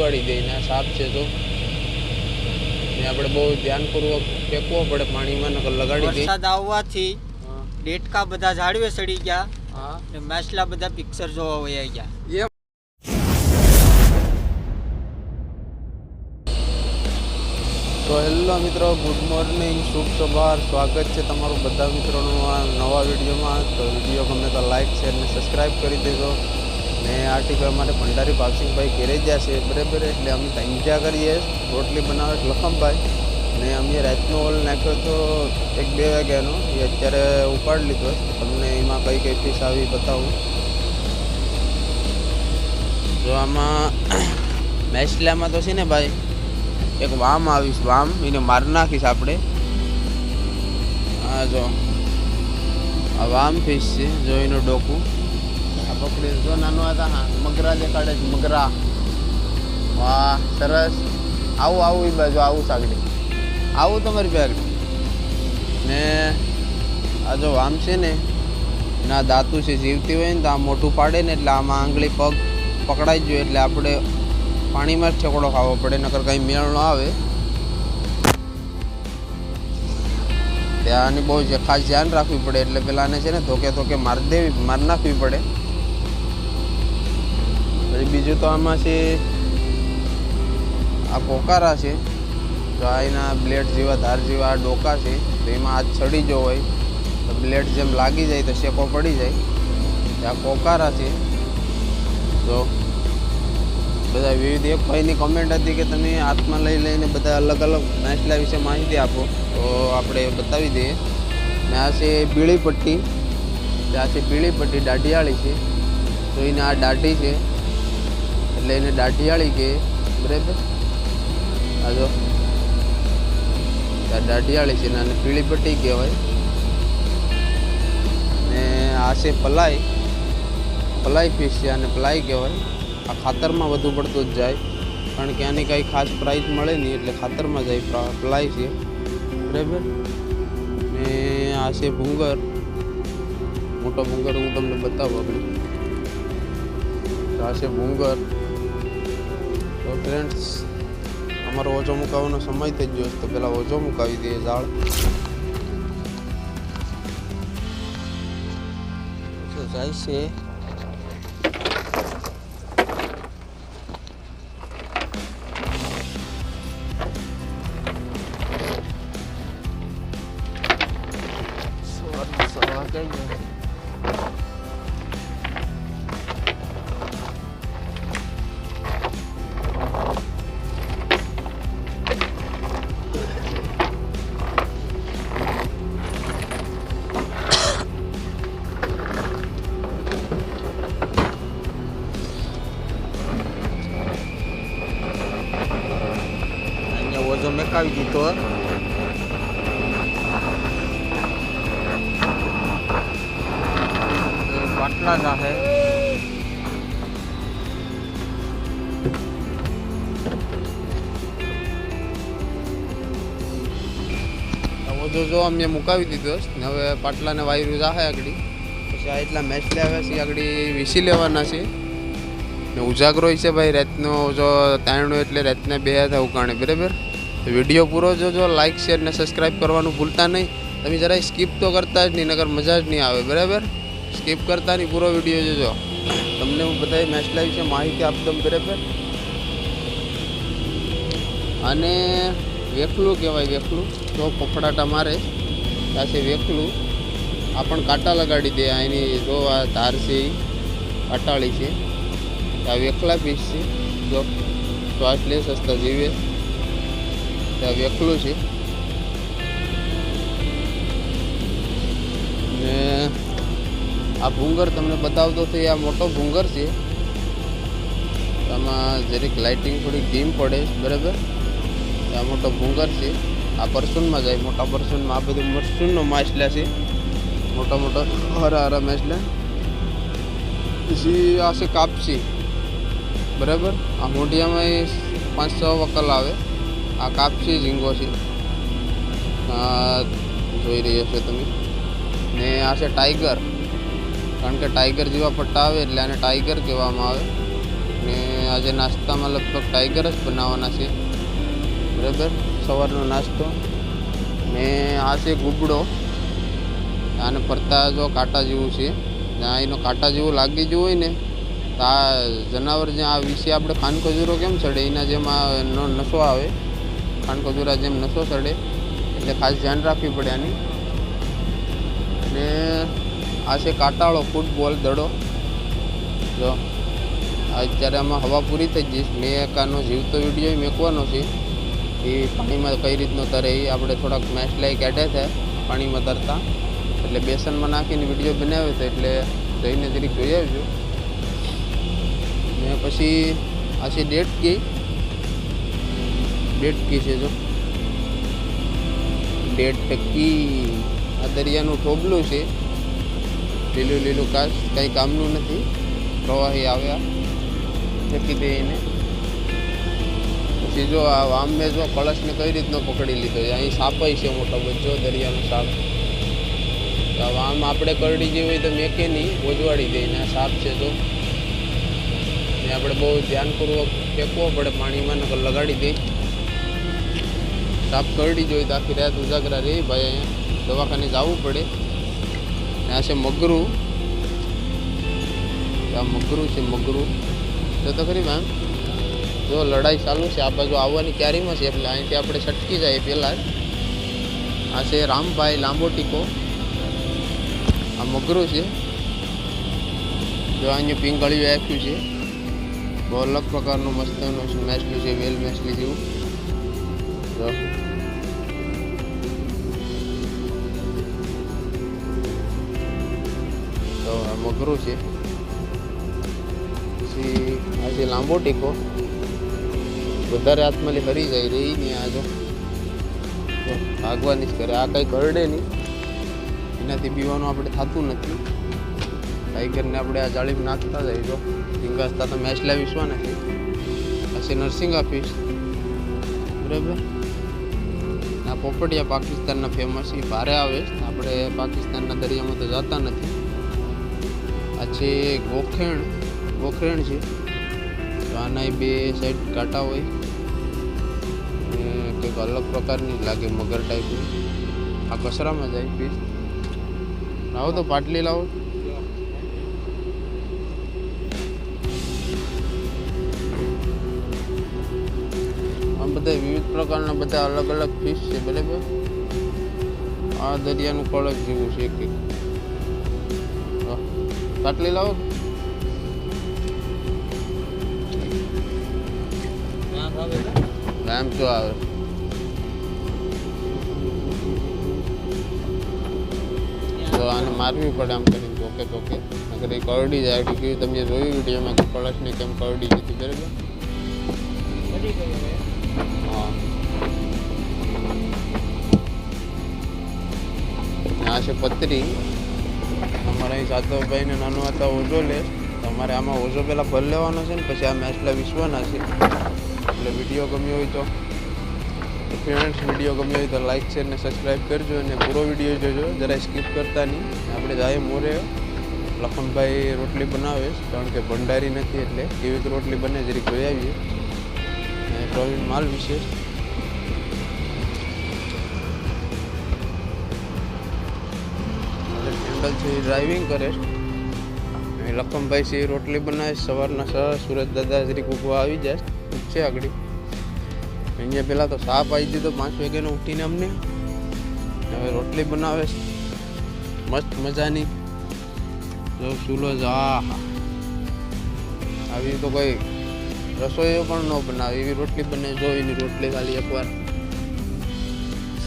ઉડવાડી દે ને સાપ છે તો. ને આપણે બહુ ધ્યાનપૂર્વક ફેંકવો પડે પાણીમાં નકર લગાડી દે. વરસાદ આવવાથી ડેટકા બધા ઝાડવે સડી ગયા. હા. ને માછલા બધા પિક્ચર જોવા વયા ગયા. તો હેલો મિત્રો ગુડ મોર્નિંગ શુભ સવાર સ્વાગત છે તમારું બધા મિત્રોનું આ નવા વિડીયોમાં. તો વીડિયો ગમે તો લાઈક શેર અને સબસ્ક્રાઈબ કરી દેજો. ને આ ટીપે અમારે ભંડારી ભાવસિંહભાઈ ઘેરે ગયા છે, બરાબર? એટલે અમે ઊંઝા કરીએ રોટલી બનાવે લખમભાઈ. ને અમે રાતનો ઓલ નાખ્યો તો એક બે વાગ્યાનો, એ અત્યારે ઉપાડી લીધો. તમને એમાં કઈ કઈ ફીસ આવી બતાવું. જો આમાં મેસલામાં તો છે ને ભાઈ, એક વામ આવીશ વામ. એને મારી નાખીશ આપણે. હા જો, આ વામ ફિશ છે, જો એનું ડોકું. આ જો નાનો હતા હા, મગરા જે કાઢે છે, મગરા. વાહ, સરસ. આવું આવું એ બાજુ, આવું સાગડી. આવું તમારી બેગ ને આ જો વામ છે ને, ના દાંતુ છે, જીવતી હોય ને તો આ મોટું પાડે ને એટલે આમાં આંગળી, પગ પકડાઈ જોઈએ એટલે આપણે પાણીમાં જ ઠેકોડો ખાવો પડે, નકર કંઈ મેળ ન આવે. ત્યાંની બહુ ખાસ ધ્યાન રાખવી પડે, એટલે પેલાને છે ને ધોકે ધોકે માર દેવી, માર નાખવી પડે. બીજું તો આમાં છે, આ કોકારા છે, તો આ એના બ્લેડ જેવા, ધાર જેવા આ ડોકા છે, તો એમાં હાથ ચડી જો હોય, તો બ્લેડ જેમ લાગી જાય તો શેકો પડી જાય. આ કોકારા છે. તો બધા વિવિધ, એક ભાઈની કમેન્ટ હતી કે તમે હાથમાં લઈ લઈને બધા અલગ અલગ નાચલા વિશે માહિતી આપો. તો આપણે બતાવી દઈએ. ને આ છે પીળી પટ્ટી. આ છે પીળી પટ્ટી, દાઢિયાળી છે. તો એને આ દાઢી છે. એટલે એને દાઢિયાળી કે, બરાબર? આ જો. આ દાઢિયાળી છે ને આને પીળી પટ્ટી કહેવાય. ને આ છે પલાઈ. પલાઈ ફિશ છે અને પલાઈ કહેવાય. આ ખાતરમાં વધુ પડતું જ જાય. કારણ કે આની કાંઈ ખાસ પ્રાઇસ મળે નહીં એટલે ખાતરમાં જાય પલાય છે. બરાબર? ને આ છે ભૂંગર. મોટો ભૂંગર હું તમને બતાવું આપણે. આ છે ભૂંગર. તો ફ્રેન્ડ્સ અમારો ઓછો મુકાવવાનો સમય થઈ ગયો તો પહેલાં ઓછો મુકાવી દઈએ તો જાય છે. ઓજો જો અમે મુકાવી દીધો ને હવે પાટલાને વાયરું જાહે આગળ. પછી આ એટલા મેચ લાવ્યા છે, આગળ વીસી લેવાના છે. ને ઉજાગરો છે ભાઈ, રાતનો જો તાણું એટલે રાતને બે હતા ઉકાણે, બરાબર? વીડિયો પૂરો જોજો લાઇક શેર ને સબસ્ક્રાઈબ કરવાનું ભૂલતા નહીં. તમે જરાય સ્કીપ તો કરતા જ નહીં નગર મજા જ નહીં આવે, બરાબર? સ્કીપ કરતા નહીં, પૂરો વીડિયો જોજો. તમને હું બધા મેચલા છે માહિતી આપતો બરાબર? અને વેખલું કહેવાય, વેખલું. તો ફફડાટા મારે પાસે વેકલું. વેખલું આ પણ કાંટા લગાડી દે એની જો આ ધાર છે એ કાંટાળી છે. આ વેખલા પીસ છે, જો શ્વાસ લે સસ્તા જીવે. આ વેખલું છે. ને આ ભૂંગર તમને બતાવતો છે આ મોટો ભૂંગર છે. આમાં જરીક લાઇટિંગ થોડીક ડીમ પડે, બરાબર? આ મોટો ભૂંગર છે. આ પરસુનમાં જાય, મોટા પરસુનમાં આ બધું મરસુનનો માછલા છે. મોટા મોટા હરા હરા માછલા. પછી આ છે કાપસી. બરાબર? આ મોઢિયામાં પાંચ છ વકલ આવે. આ કાપસી ઝીંગો છે. જોઈ રહ્યા છો તમે. ને આ છે ટાઈગર. કારણ કે ટાઈગર જેવા પટ્ટા આવે એટલે આને ટાઈગર કહેવામાં આવે. ને આજે નાસ્તામાં લગભગ ટાઈગર જ બનાવવાના છે. બરાબર? સવારનો નાસ્તો. ને આ છે ગુબડો. આને ફરતા જો કાંટા જેવું છે. જ્યાં એનો કાંટા જેવું લાગી ગયું હોય ને, તો આ જનાવર જ્યાં આ વિશે આપણે ખાનખજૂરો કેમ ચડે એના જેમ આ નશો આવે. ખાનખજૂરા જેમ નશો ચડે એટલે ખાસ ધ્યાન રાખવી પડે આની. ને આ છે કાંટાળો, ફૂટબોલ, દડો. જો અત્યારે આમાં હવા પૂરી થઈ જઈશ મેં એકાનો જીવતો વીડિયો મેકવાનો છે. એ પાણીમાં કઈ રીતનું તરે એ આપણે થોડાક મેચ લઈ કાઢે છે, પાણીમાં તરતા. એટલે બેસનમાં નાખીને વીડિયો બનાવ્યો હતો એટલે જઈને જરીક જોઈ આવજો. ને પછી આ છે ડેટ કી ડેટ કી છે જો? ડેટ કી આ દરિયાનું થોબલું છે. લીલું લીલું કાચ, કંઈ કામનું નથી. પ્રવાહી આવ્યા. ફેંકી દે એને. પછી જો આ મેં જો કળશને કઈ રીતનો પકડી લીધો છે? અહીં સાપય છે મોટો બચ્ચો દરિયાનો સાપ. તો આમ આપણે કરડી હોય તો મેકે નહીં બોજવાડી દઈને આ સાપ છે તો. ને આપણે બહુ ધ્યાનપૂર્વક ફેંકવો પડે પાણીમાં, નકર લગાડી દે. સાપ કરડી જોઈ તો આખી રાત ઉજાગરા રહી ભાઈ અહીંયા. દવાખાને જવું પડે. ને આ છે મગરું. આ મગરું છે મગરું. જો તો ખરી મેમ જો લડાઈ ચાલુ છે, આ બાજુ આવવાની ક્યારીમાં છે, એટલે અહીંથી આપણે છટકી જાય પહેલાં. આ છે રામભાઈ લાંબો ટીકો આ મગરું છે. જો અહીંયા પિંગળિયું આપ્યું છે. બહુ અલગ પ્રકારનું મસ્તનું મેસલી છે, વેલ મેસલી જેવું. જો. તો આ મગરું છે. પછી આ છે લાંબો ટીકો વધારે હાથમાં લે હરી જાય રહી નહીં આ જો ભાગવાની જ કરે. આ કંઈ કરડે નહીં. એનાથી પીવાનું આપણે થતું નથી. ટાઈગરને આપણે આ જાળીમાં નાખતા જાય. જો ઢીંગાસતા તો મેચ લાવીશું નથી પછી નર્સિંગ ઓફિસ બરાબર? આ પોપટિયા પાકિસ્તાનના ફેમસ એ ભારે આવે આપણે પાકિસ્તાનના દરિયામાં તો જતા નથી. આ ગોખેણ. ગોખેણ છે. તો આના બે સાઈડ કાંટા હોય. કંઈક અલગ પ્રકારની લાગે મગર ટાઈપની આ કચરામાં જાય પીસ લાવો તો પાટલી લાવો. આ બધા વિવિધ પ્રકારના બધા અલગ અલગ ફિશ છે બરાબર? આ દરિયાનું કળક જેવું છે એક પાટલી લાવો. આમ શું આવે. તો આને મારવી પડે આમ કરીને ચોકે ચોકે નકર એ કરડી જાય એટલે કેવું તમે જોયું વિડીયોમાં કે કળશને કેમ કરડી જતી બરાબર? હા. આ છે પતરી. અમારા અહીં સાતવભાઈ ને નાનો હતા ઓઝો લે તમારે આમાં ઓઝો પહેલાં ભર લેવાનો છે ને પછી આ મેચલા વિશ્વના છે. એટલે વીડિયો ગમ્યો હોય તો. ફ્રેન્ડ્સ વીડિયો ગમ્યો હોય તો લાઈક શેર ને સબસ્ક્રાઈબ કરજો અને પૂરો વીડિયો જોજો. જરા સ્કીપ કરતા નહીં. આપણે જાય મોરે લખનભાઈ રોટલી બનાવે કારણ કે ભંડારી નથી એટલે કેવી રોટલી બને જરીક જોઈ આવીએ. અને પ્રવીણ માલ વિશે. હેન્ડલ છે ડ્રાઇવિંગ કરે લખમભાઈ છે રોટલી બનાવે સવારના સરસ સુરત દાદા જરીક ઊભો આવી જાય. છે આગળ. અહીંયા પહેલાં તો સાપ આવી દીધો પાંચ વાગ્યાનો ઉઠીને અમને. હવે રોટલી બનાવે મસ્ત મજાની. જો ચૂલો જ આવી તો કોઈ રસોઈઓ પણ ન બનાવે. એવી રોટલી બને જો એની રોટલી ખાલી એકવાર.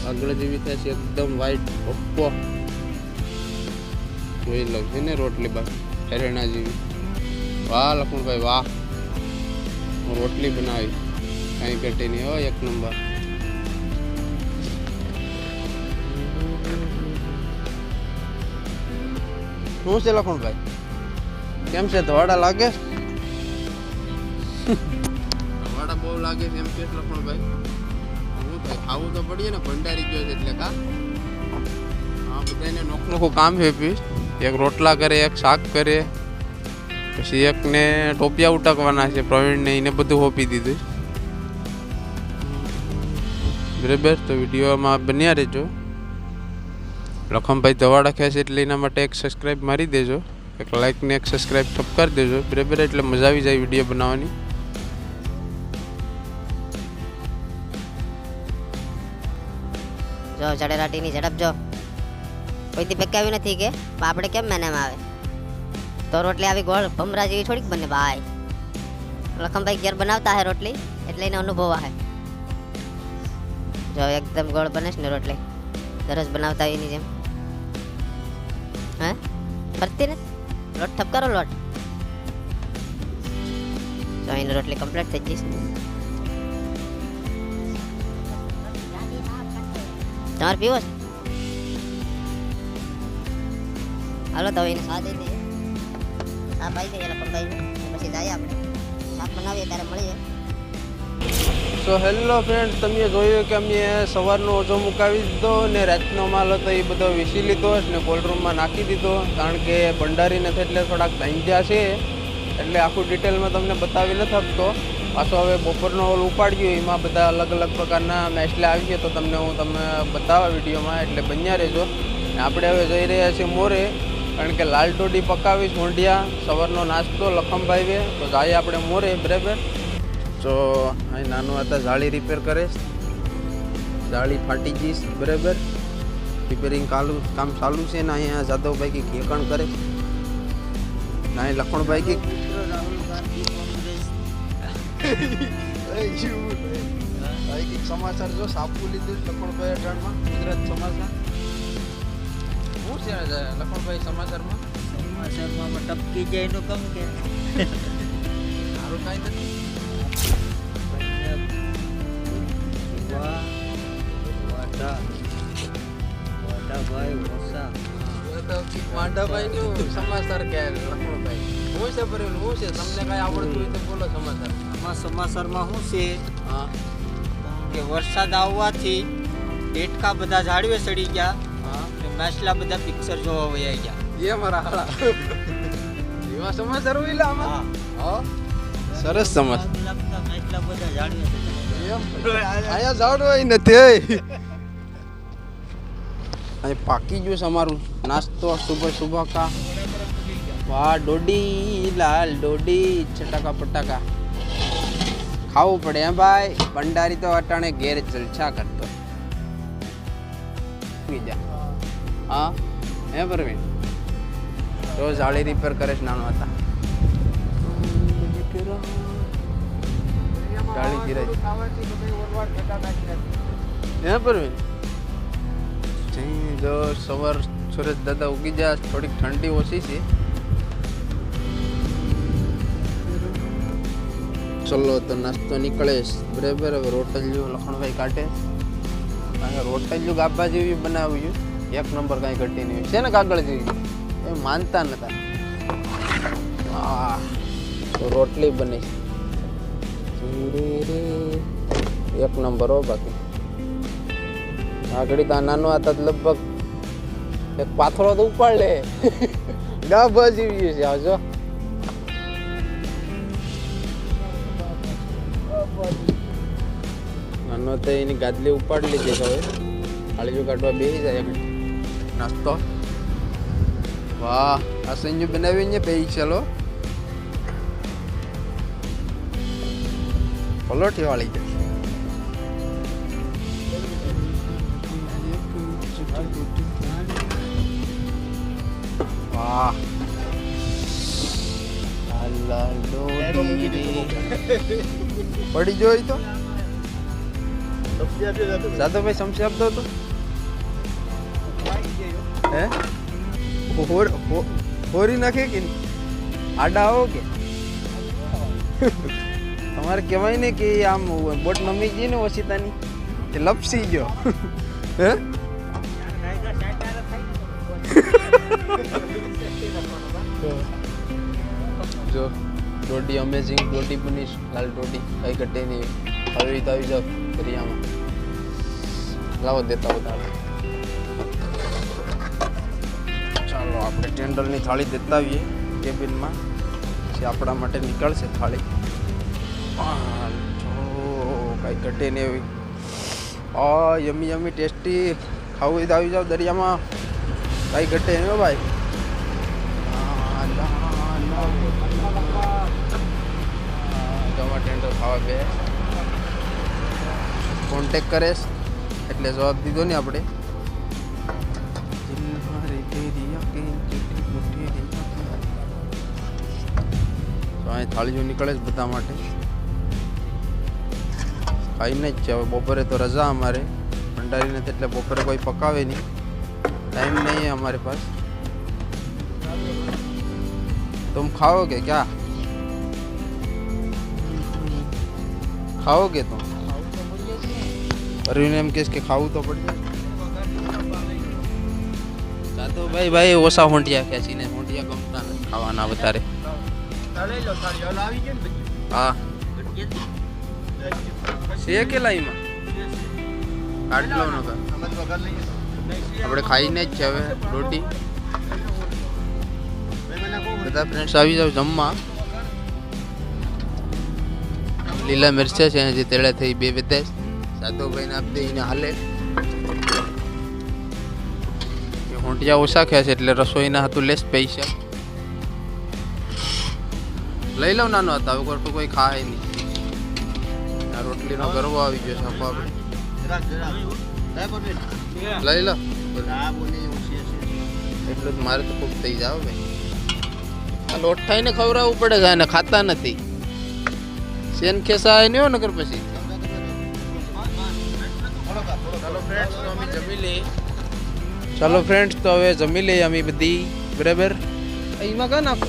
આગળ જેવી થાય છે એકદમ વ્હાઈટ ઓપ્પો જોઈ લઉં છે ને રોટલી બા હેરેણા જેવી વાહ લખમણભાઈ વાહ. હું રોટલી બનાવી. કાંઈ ઘટે નહીં હોય એક નંબર. શું છે લખણભાઈ? કેમ છે ધવાડા લાગે? ધવાડા બહુ લાગે છે એમ કે લખણભાઈ. હું ભાઈ ખાવું તો પડીએ ને ભંડારી ગયો છે એટલે કા? હા બધાને નોખ નોખું કામ છે પીસ એક રોટલા કરે એક શાક કરે. પછી એકને ટોપિયા ઉટકવાના છે પ્રવીણને એને બધું હોપી દીધું બરાબર? તો વિડીયોમાં બન્યા રહેજો. લખમભાઈ ધવાડા છે એટલે એના માટે એક સબસ્ક્રાઈબ મારી દેજો. એક લાઇકને એક સબસ્ક્રાઈબ ઠપ કરી દેજો. બરાબર? એટલે મજા આવી જાય વીડિયો બનાવવાની. જો જડેરાટીની ઝડપ જો. કોઈથી પકાવ્યું નથી કે? આપણે કેમ મેનેમ આવે? તો રોટલી આવી ગોળ ભમરા જેવી થોડીક બને, ભાઈ. લખમભાઈ ઘેર બનાવતા હે રોટલી, એટલે એને અનુભવ આવે જો એકદમ ગોળ બને છે ને રોટલી. દરરોજ બનાવતા એની જેમ. હે? ફરતી ને? લોટ ઠપ કરો લોટ. તો એની રોટલી કમ્પ્લીટ થઈ જઈશ તમારે પીવો છે? હાલો તો એને સા દઈ દઈએ. સા પાઈ દઈએ લખમભાઈને પછી જઈએ આપણે. શાક બનાવીએ, ત્યારે મળીએ. સો હેલો ફ્રેન્ડ તમે જોયું કે અમે સવારનો ઓછો મુકાવી દીધો ને રાતનો માલ હતો એ બધો વીસી લીધો ને કોલ્ડ નાખી દીધો. કારણ કે ભંડારી નથી એટલે થોડાક ધાંજ્યા છે. એટલે આખું ડિટેલમાં તમને બતાવી નથી આપતો. પાછો હવે બપોરનો ઓલ ઉપાડ્યો, એમાં બધા અલગ અલગ પ્રકારના મેસલે આવી છે તો તમને હું તમને બતાવા વિડીયોમાં, એટલે બન્યા રહેજો. ને આપણે હવે જઈ રહ્યા છીએ મોરે. કારણ કે લાલ ટોડી પકાવીશ મોંઢિયા. સવારનો નાસ્તો લખમભાઈએ. તો જાય આપણે મોરે, બરાબર? તો અહીં નાનું હતા જાળી રિપેર કરીશ જાળી ફાટી જઈશ બરાબર? રિપેરિંગ કાલું કામ ચાલુ છે ને અહીંયા જાદવભાઈ કે ખેકણ કરે ના અહીં લખણભાઈ કે સમાચાર જો સાપુ લીધું લખણભાઈ અટાણમાં ગુજરાત સમાચાર શું છે લખણભાઈ સમાચારમાં. સમાચારમાં ટપકી જાય નું કમ કે? સારું કાંઈ નથી. વાટા વાટા ભાઈ વસા માંડાભાઈ નું સમાચાર કે લખણભાઈ હું છે ભરેલું? હું છે? તમને કઈ આવડતું હોય તો બોલો સમાચાર. આમાં સમાચારમાં શું છે? કે વરસાદ આવવાથી દેટકા બધા ઝાડવે સડી ગયા માછલા બધા પિક્ચર જોવા વયા ગયા. એ મારા એવા સમાચાર હોય આમાં? હા. સરસ સમાચાર. માછલા બધા ઝાડવે સડી ગયા. અહીંયા ઝાડ હોય નથી અહીં પાકી ગયું છે અમારું. નાસ્તો સુબહ સુબહ કા વાહ ડોડી લાલ ડોડી છટાકા પટાકા. ખાવું પડે હે ભાઈ. ભંડારી તો અટાણે ઘેર જલસા કરતો. હા? હે પરવીન? રોજ જાળી રિપેર કરે છે નાનો હતા. જાળી ગિરાઈ હે પરવીન? જો સવાર સુરજ દાદા ઉગી જાય, થોડીક ઠંડી ઓછી છે. ચલો, તો નાસ્તો નીકળે. બરાબર, હવે રોટલિયું લખણભાઈ કાઢે. અહીંયા રોટલીઓ ગાભા જેવી બનાવ્યું. એક નંબર કાંઈ ઘટી નહીં. છે ને કાગળ જેવી? એ માનતા નતા. તો રોટલી બની એક નંબર હો બાકી. આગળ તો નાનો હતા લગભગ એક પાથરો તો ઉપાડ. લે ગાભ જેવી છે આવજો નાનો તો એની ગાદલી ઉપાડ લીધી હવે. આળીઓ કાઢવા બેસી જાય નાસ્તો. વાહ, આ સંજુ બનાવીને પેઈ ચલો પલોઠી વાળી છે વાહ લાલ ડોરી રે. પડી જોઈ તો જાદવભાઈ સમસી આપતો હતો હે હોર હો- હોરી નાખે કે નહીં? આડા આવો કે તમારે કહેવાય ને કે આમ બોટ નમી ગઈ ને ઓશિતાની કે લપસી ગયો હે જો રોટી અમેઝિંગ રોટી બનીશ, લાલ રોટી કઈ ઘટે નહીં. આવી રીતે આવી જાવ દરિયામાં. લાવો, દેતા બધા ચાલો, આપણે ટેન્ડરની થાળી દેતા આવીએ કેબિનમાં. પછી આપણા માટે નીકળશે થાળી. જો, કાંઈ ઘટે નહીં એવી. Yummy yummy tasty. ખાવું આવી જાવ દરિયામાં. કાંઈ ઘટે નહીં ભાઈ. જવા ટેન્ડર ખાવા બે કોન્ટેક કરેશ એટલે જવાબ દીધો ને આપણે દિલ મારે તેરી યકીન ચીઠી મુઠ્ઠી રે તો અહીં થાળીઓ નીકળે છે બધા માટે ખાઈને જ છે હવે બપોરે તો રજા અમારે ભંડારીને તો એટલે બપોરે કોઈ પકાવે નહીં ટાઈમ નહીં है हमारे पास तुम खाओगे क्या ખાઓગે તો? અરવિંદ એમ કહેશ કે ખાવું તો પડશે. તો ભાઈ ભાઈ, ઓછા હોંટિયા ખેંચીને હોંટિયા ગમતા નથી ખાવાના વધારે. હા. છે કે લાઈમાં આટલો નગર આપણે ખાઈને જ છે હવે રોટી. બધા ફ્રેન્ડ્સ આવી જાવ જમવા. લીલા મિરચા છે જે તેડા થઈ બે બેતાસ સાદોભાઈને આપી દઈને હાલે. ઊંટિયા ઓછા ખ્યા છે, એટલે રસોઈના હતું લેસ પૈસા. લઈ લઉં નાનો હતા, હવે ખોટું કોઈ ખાય નહીં. આ રોટલીનો ગરવો આવી ગયો છે, આપો આપણે. લઈ લો. એટલું જ મારે તો ખૂબ થઈ જાવ ભાઈ. આ લોટ થઈને ખવડાવવું પડે છે અને ખાતા નથી. શેન ખેસા નહીં હો નગર પછી. ચાલો ફ્રેન્ડ્સ તો હવે જમી લઈએ અમે બધી. બરાબર? એમાં કા નાખો?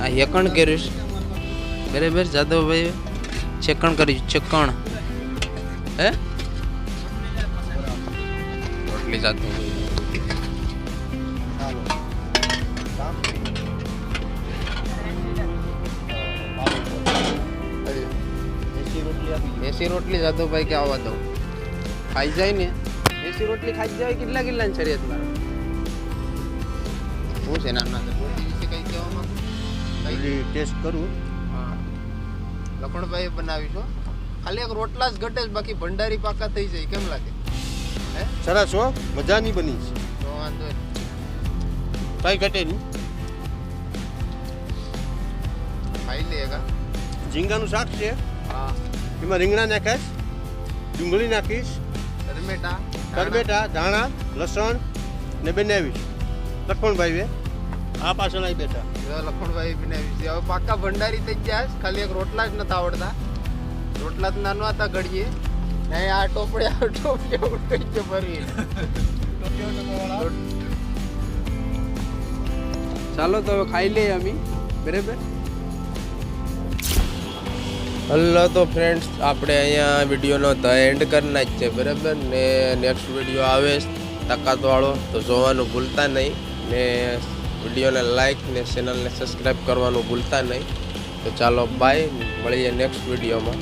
આ હેકણ કર્યું છે. બરાબર જાદવભાઈ છેકણ કરીશ છેકણ. હે? રોટલી જાદવભાઈ એસી રોટલી જાદવભાઈ કે આવવા દઉં ખાઈ જાય ને. એસી રોટલી ખાઈ જાય કેટલા કેટલા શરીર તમારે શું છે નાના કઈ કહેવામાં ટેસ્ટ કરું. હા. લખણભાઈ બનાવી છો ખાલી એક રોટલા જ ઘટે જ બાકી ભંડારી પાકા થઈ જાય. કેમ લાગે? હે? સરસ હો. મજાની બની છે. તો વાંધો કાંઈ ઘટે નહીં. ખાઈ લે ઝીંગાનું શાક છે. હા. એમાં રીંગણા નાખાશ ડુંગળી નાખીશ ટમેટા કરબેટા ધાણા લસણ ને બનાવીશ. લખણભાઈ આ પાછળ આવી બેઠા. લખણભાઈ બનાવી છે હવે પાકા ભંડારી થઈ ગયા છે. ખાલી એક રોટલા જ નથી આવડતા. રોટલા જ નાના હતા ઘડીએ. ને આ ટોપડે આ ટોપડે ઉઠી છે ફરી. ચાલો તો હવે ખાઈ લઈએ અમે. બરાબર? હલો તો ફ્રેન્ડ્સ આપણે અહીંયા વિડીયોનો ધ એન્ડ કરના જ છે બરાબર? ને નેક્સ્ટ વીડિયો આવે તાકાતવાળો, તો જોવાનું ભૂલતા નહીં. ને વિડીયોને લાઈક ને ચેનલને સબસ્ક્રાઈબ કરવાનું ભૂલતા નહીં. તો ચાલો બાય મળીએ નેક્સ્ટ વિડીયોમાં.